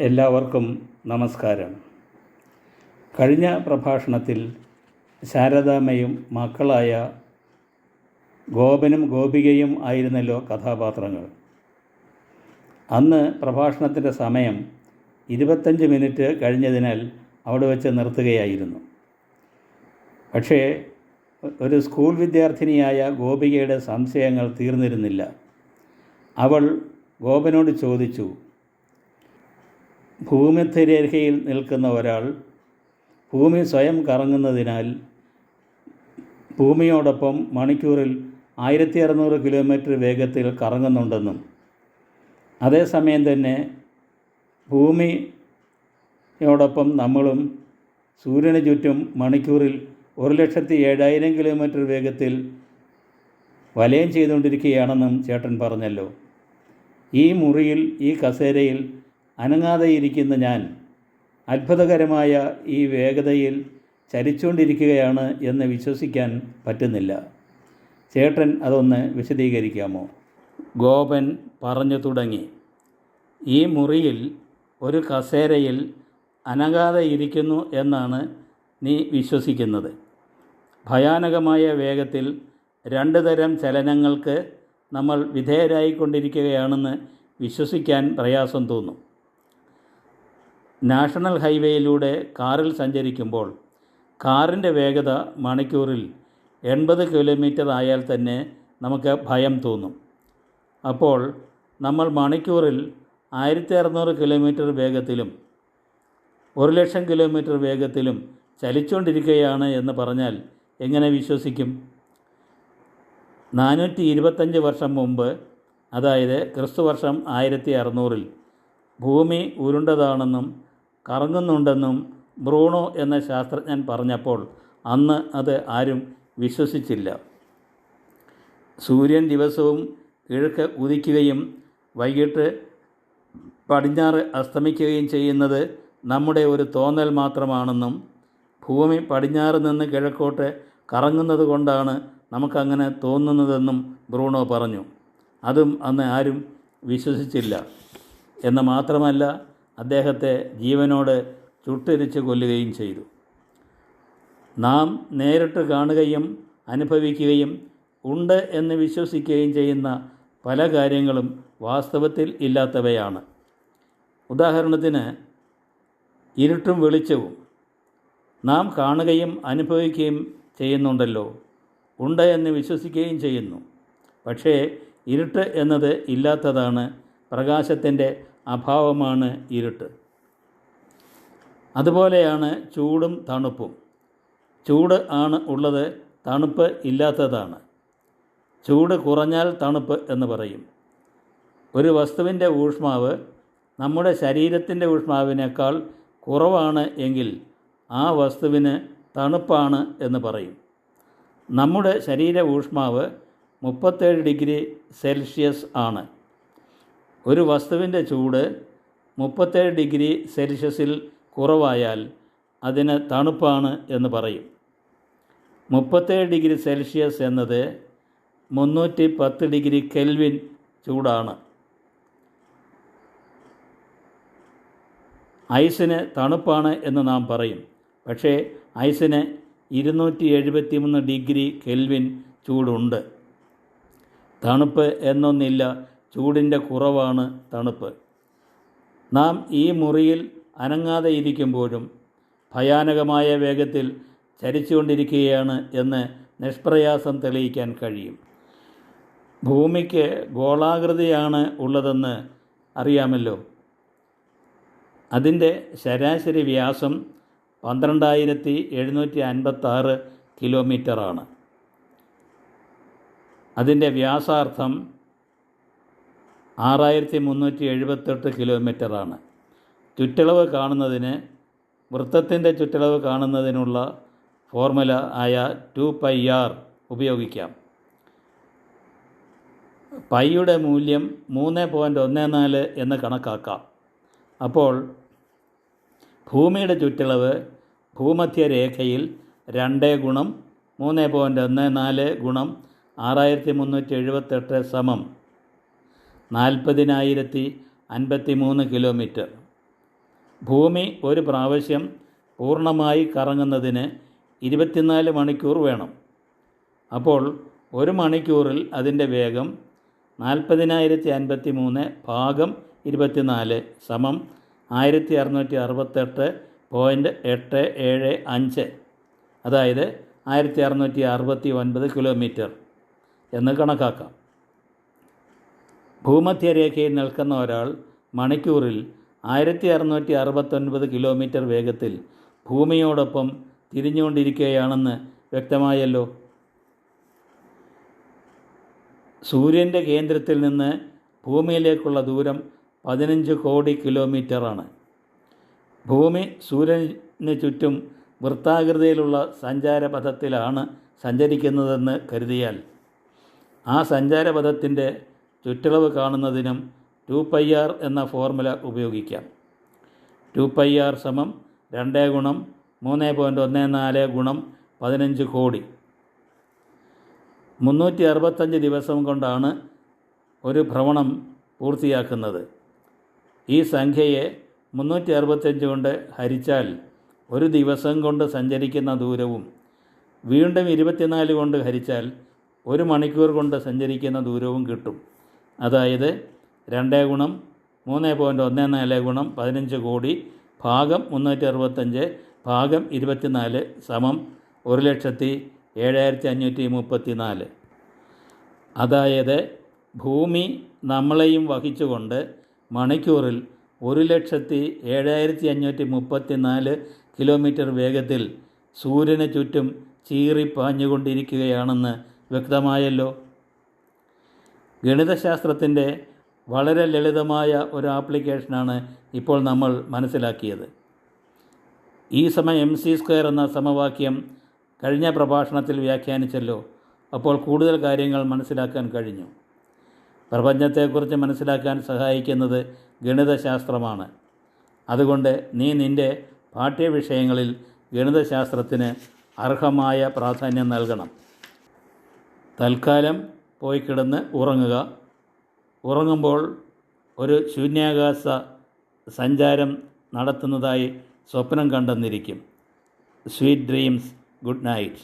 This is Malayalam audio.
എല്ലാവർക്കും നമസ്കാരം. കഴിഞ്ഞ പ്രഭാഷണത്തിൽ ശാരദാമ്മയും മക്കളായ ഗോപനും ഗോപികയും ആയിരുന്നല്ലോ കഥാപാത്രങ്ങൾ. അന്ന് പ്രഭാഷണത്തിന്റെ സമയം ഇരുപത്തഞ്ച് മിനിറ്റ് കഴിഞ്ഞതിനാൽ അവിടെ വെച്ച് നിർത്തുകയായിരുന്നു. പക്ഷേ ഒരു സ്കൂൾ വിദ്യാർത്ഥിനിയായ ഗോപികയുടെ സംശയങ്ങൾ തീർന്നിരുന്നില്ല. അവൾ ഗോപനോട് ചോദിച്ചു ഭൂമധ്യരേഖയിൽ നിൽക്കുന്ന ഒരാൾ ഭൂമി സ്വയം കറങ്ങുന്നതിനാൽ ഭൂമിയോടൊപ്പം മണിക്കൂറിൽ ആയിരത്തി അറുന്നൂറ് കിലോമീറ്റർ വേഗത്തിൽ കറങ്ങുന്നുണ്ടെന്നും അതേസമയം തന്നെ ഭൂമിയോടൊപ്പം നമ്മളും സൂര്യന് ചുറ്റും മണിക്കൂറിൽ ഒരു ലക്ഷത്തി ഏഴായിരം കിലോമീറ്റർ വേഗത്തിൽ വലയം ചെയ്തുകൊണ്ടിരിക്കുകയാണെന്നും ചേട്ടൻ പറഞ്ഞല്ലോ. ഈ മുറിയിൽ ഈ കസേരയിൽ അനങ്ങാതെ ഇരിക്കുന്ന ഞാൻ അത്ഭുതകരമായ ഈ വേഗതയിൽ ചലിച്ചുകൊണ്ടിരിക്കുകയാണ് എന്ന് വിശ്വസിക്കാൻ പറ്റുന്നില്ല. ചേട്ടൻ അതൊന്ന് വിശദീകരിക്കാമോ? ഗോപൻ പറഞ്ഞു തുടങ്ങി. ഈ മുറിയിൽ ഒരു കസേരയിൽ അനങ്ങാതെ ഇരിക്കുന്നു എന്നാണ് നീ വിശ്വസിക്കുന്നത്. ഭയാനകമായ വേഗത്തിൽ രണ്ട് തരം ചലനങ്ങൾക്ക് നമ്മൾ വിധേയരായിക്കൊണ്ടിരിക്കുകയാണെന്ന് വിശ്വസിക്കാൻ പ്രയാസം തോന്നും. നാഷണൽ ഹൈവേയിലൂടെ കാറിൽ സഞ്ചരിക്കുമ്പോൾ കാറിന്റെ വേഗത മണിക്കൂറിൽ എൺപത് കിലോമീറ്റർ ആയാൽ തന്നെ നമുക്ക് ഭയം തോന്നും. അപ്പോൾ നമ്മൾ മണിക്കൂറിൽ ആയിരത്തി അറുന്നൂറ് കിലോമീറ്റർ വേഗത്തിലും ഒരു ലക്ഷം കിലോമീറ്റർ വേഗത്തിലും ചലിച്ചുകൊണ്ടിരിക്കുകയാണ് എന്ന് പറഞ്ഞാൽ എങ്ങനെ വിശ്വസിക്കും? നാനൂറ്റി ഇരുപത്തഞ്ച് വർഷം മുമ്പ് അതായത് ക്രിസ്തുവർഷം ആയിരത്തി അറുന്നൂറിൽ ഭൂമി ഉരുണ്ടതാണെന്നും കറങ്ങുന്നുണ്ടെന്നും ബ്രൂണോ എന്ന ശാസ്ത്രജ്ഞൻ പറഞ്ഞപ്പോൾ അന്ന് അത് ആരും വിശ്വസിച്ചില്ല. സൂര്യൻ ദിവസവും കിഴക്ക് ഉദിക്കുകയും വൈകിട്ട് പടിഞ്ഞാറ് അസ്തമിക്കുകയും ചെയ്യുന്നത് നമ്മുടെ ഒരു തോന്നൽ മാത്രമാണെന്നും ഭൂമി പടിഞ്ഞാറ് നിന്ന് കിഴക്കോട്ട് കറങ്ങുന്നത് കൊണ്ടാണ് നമുക്കങ്ങനെ തോന്നുന്നതെന്നും ബ്രൂണോ പറഞ്ഞു. അതും അന്ന് ആരും വിശ്വസിച്ചില്ല. എന്ന് മാത്രമല്ല അദ്ദേഹത്തെ ജീവനോട് ചുട്ടെരിച്ച് കൊല്ലുകയും ചെയ്തു. നാം നേരിട്ട് കാണുകയും അനുഭവിക്കുകയും ഉണ്ട് എന്ന് വിശ്വസിക്കുകയും ചെയ്യുന്ന പല കാര്യങ്ങളും വാസ്തവത്തിൽ ഇല്ലാത്തവയാണ്. ഉദാഹരണത്തിന് ഇരുട്ടും വെളിച്ചവും നാം കാണുകയും അനുഭവിക്കുകയും ചെയ്യുന്നുണ്ടല്ലോ ഉണ്ട് എന്ന് വിശ്വസിക്കുകയും ചെയ്യുന്നു. പക്ഷേ ഇരുട്ട് എന്നത് ഇല്ലാത്തതാണ് പ്രകാശത്തിന്റെ അഭാവമാണ് ഇരുട്ട്. അതുപോലെയാണ് ചൂടും തണുപ്പും. ചൂട് ആണ് ഉള്ളത് തണുപ്പ് ഇല്ലാത്തതാണ്. ചൂട് കുറഞ്ഞാൽ തണുപ്പ് എന്ന് പറയും. ഒരു വസ്തുവിന്റെ ഊഷ്മാവ് നമ്മുടെ ശരീരത്തിന്റെ ഊഷ്മാവിനേക്കാൾ കുറവാണ് എങ്കിൽ ആ വസ്തുവിന് തണുപ്പാണ് എന്ന് പറയും. നമ്മുടെ ശരീര ഊഷ്മാവ് മുപ്പത്തേഴ് ഡിഗ്രി സെൽഷ്യസ് ആണ്. ഒരു വസ്തുവിന്റെ ചൂട് മുപ്പത്തേഴ് ഡിഗ്രി സെൽഷ്യസിൽ കുറവായാൽ അതിന് തണുപ്പാണ് എന്ന് പറയും. മുപ്പത്തേഴ് ഡിഗ്രി സെൽഷ്യസ് എന്നത് മുന്നൂറ്റി പത്ത് ഡിഗ്രി കെൽവിൻ ചൂടാണ്. ഐസിന് തണുപ്പാണ് എന്ന് നാം പറയും. പക്ഷേ ഐസിന് ഇരുന്നൂറ്റി എഴുപത്തി മൂന്ന് ഡിഗ്രി കെൽവിൻ ചൂടുണ്ട്. തണുപ്പ് എന്നൊന്നില്ല ചൂടിന്റെ കുറവാണ് തണുപ്പ്. നാം ഈ മുറിയിൽ അനങ്ങാതെ ഇരിക്കുമ്പോഴും ഭയാനകമായ വേഗത്തിൽ ചരിച്ചുകൊണ്ടിരിക്കുകയാണ് എന്ന് നിഷ്പ്രയാസം തെളിയിക്കാൻ കഴിയും. ഭൂമിക്ക് ഗോളാകൃതിയാണ് ഉള്ളതെന്ന് അറിയാമല്ലോ. അതിന്റെ ശരാശരി വ്യാസം പന്ത്രണ്ടായിരത്തി എഴുന്നൂറ്റി അൻപത്താറ് കിലോമീറ്ററാണ്. അതിന്റെ വ്യാസാർത്ഥം ആറായിരത്തി മുന്നൂറ്റി എഴുപത്തെട്ട് കിലോമീറ്ററാണ്. ചുറ്റളവ് കാണുന്നതിന് വൃത്തത്തിന്റെ ചുറ്റളവ് കാണുന്നതിനുള്ള ഫോർമുല ആയ ടു പൈ ആർ ഉപയോഗിക്കാം. പൈയുടെ മൂല്യം മൂന്ന് പോയിന്റ് ഒന്ന് നാല് എന്ന് കണക്കാക്കാം. അപ്പോൾ ഭൂമിയുടെ ചുറ്റളവ് ഭൂമധ്യരേഖയിൽ രണ്ട് ഗുണം മൂന്ന് പോയിന്റ് ഒന്ന് നാല് ഗുണം ആറായിരത്തി മുന്നൂറ്റി എഴുപത്തെട്ട് സമം. നാൽപ്പതിനായിരത്തി അൻപത്തി മൂന്ന് കിലോമീറ്റർ. ഭൂമി ഒരു പ്രാവശ്യം പൂർണമായി കറങ്ങുന്നതിന് ഇരുപത്തിനാല് മണിക്കൂർ വേണം. അപ്പോൾ ഒരു മണിക്കൂറിൽ അതിന്റെ വേഗം നാൽപ്പതിനായിരത്തി അൻപത്തി മൂന്ന് ഭാഗം ഇരുപത്തിനാല് സമം ആയിരത്തി അറുന്നൂറ്റി അറുപത്തെട്ട് പോയിന്റ് എട്ട് ഏഴ് അഞ്ച് അതായത് ആയിരത്തി അറുന്നൂറ്റി അറുപത്തി ഒൻപത് കിലോമീറ്റർ എന്ന് കണക്കാക്കാം. ഭൂമധ്യരേഖയിൽ നിൽക്കുന്ന ഒരാൾ മണിക്കൂറിൽ ആയിരത്തി അറുന്നൂറ്റി അറുപത്തൊൻപത് കിലോമീറ്റർ വേഗത്തിൽ ഭൂമിയോടൊപ്പം തിരിഞ്ഞുകൊണ്ടിരിക്കുകയാണെന്ന് വ്യക്തമായല്ലോ. സൂര്യന്റെ കേന്ദ്രത്തിൽ നിന്ന് ഭൂമിയിലേക്കുള്ള ദൂരം പതിനഞ്ച് കോടി കിലോമീറ്ററാണ്. ഭൂമി സൂര്യന് ചുറ്റും വൃത്താകൃതിയിലുള്ള സഞ്ചാരപഥത്തിലാണ് സഞ്ചരിക്കുന്നതെന്ന് കരുതിയാൽ ആ സഞ്ചാരപഥത്തിന്റെ ചുറ്റളവ് കാണുന്നതിനും ടു പൈ ആർ എന്ന ഫോർമുല ഉപയോഗിക്കാം. ടു പൈ ആർ സമം രണ്ട് ഗുണം മൂന്ന് പോയിന്റ് ഒന്ന് നാല് ഗുണം പതിനഞ്ച് കോടി. മുന്നൂറ്റി അറുപത്തഞ്ച് ദിവസം കൊണ്ടാണ് ഒരു ഭ്രമണം പൂർത്തിയാക്കുന്നത്. ഈ സംഖ്യയെ മുന്നൂറ്റി അറുപത്തഞ്ച് കൊണ്ട് ഹരിച്ചാൽ ഒരു ദിവസം കൊണ്ട് സഞ്ചരിക്കുന്ന ദൂരവും വീണ്ടും ഇരുപത്തിനാല് കൊണ്ട് ഹരിച്ചാൽ ഒരു മണിക്കൂർ കൊണ്ട് സഞ്ചരിക്കുന്ന ദൂരവും കിട്ടും. അതായത് രണ്ട് ഗുണം മൂന്ന് പോയിന്റ് ഒന്ന് നാല് ഗുണം പതിനഞ്ച് കോടി ഭാഗം മുന്നൂറ്റി അറുപത്തഞ്ച് ഭാഗം ഇരുപത്തിനാല് സമം ഒരു ലക്ഷത്തി ഏഴായിരത്തി അഞ്ഞൂറ്റി മുപ്പത്തി നാല് അതായത് ഭൂമി നമ്മളെയും വഹിച്ചുകൊണ്ട് മണിക്കൂറിൽ ഒരു ലക്ഷത്തി ഏഴായിരത്തി അഞ്ഞൂറ്റി മുപ്പത്തി നാല് കിലോമീറ്റർ വേഗത്തിൽ സൂര്യന് ചുറ്റും ചീറിപ്പാഞ്ഞുകൊണ്ടിരിക്കുകയാണെന്ന് വ്യക്തമായല്ലോ? ഗണിതശാസ്ത്രത്തിന്റെ വളരെ ലളിതമായ ഒരു ആപ്ലിക്കേഷനാണ് ഇപ്പോൾ നമ്മൾ മനസ്സിലാക്കിയത്. ഈ സമയം എം സി സ്ക്വയർ എന്ന സമവാക്യം കഴിഞ്ഞ പ്രഭാഷണത്തിൽ വ്യാഖ്യാനിച്ചല്ലോ. അപ്പോൾ കൂടുതൽ കാര്യങ്ങൾ മനസ്സിലാക്കാൻ കഴിഞ്ഞു. പ്രപഞ്ചത്തെക്കുറിച്ച് മനസ്സിലാക്കാൻ സഹായിക്കുന്നത് ഗണിതശാസ്ത്രമാണ്. അതുകൊണ്ട് നീ നിന്റെ പാഠ്യവിഷയങ്ങളിൽ ഗണിതശാസ്ത്രത്തിന് അർഹമായ പ്രാധാന്യം നൽകണം. തൽക്കാലം പോയി കിടന്ന് ഉറങ്ങുക. ഉറങ്ങുമ്പോൾ ഒരു ശൂന്യാകാശ സഞ്ചാരം നടത്തുന്നതായി സ്വപ്നം കണ്ടെന്നിരിക്കും. Sweet dreams good night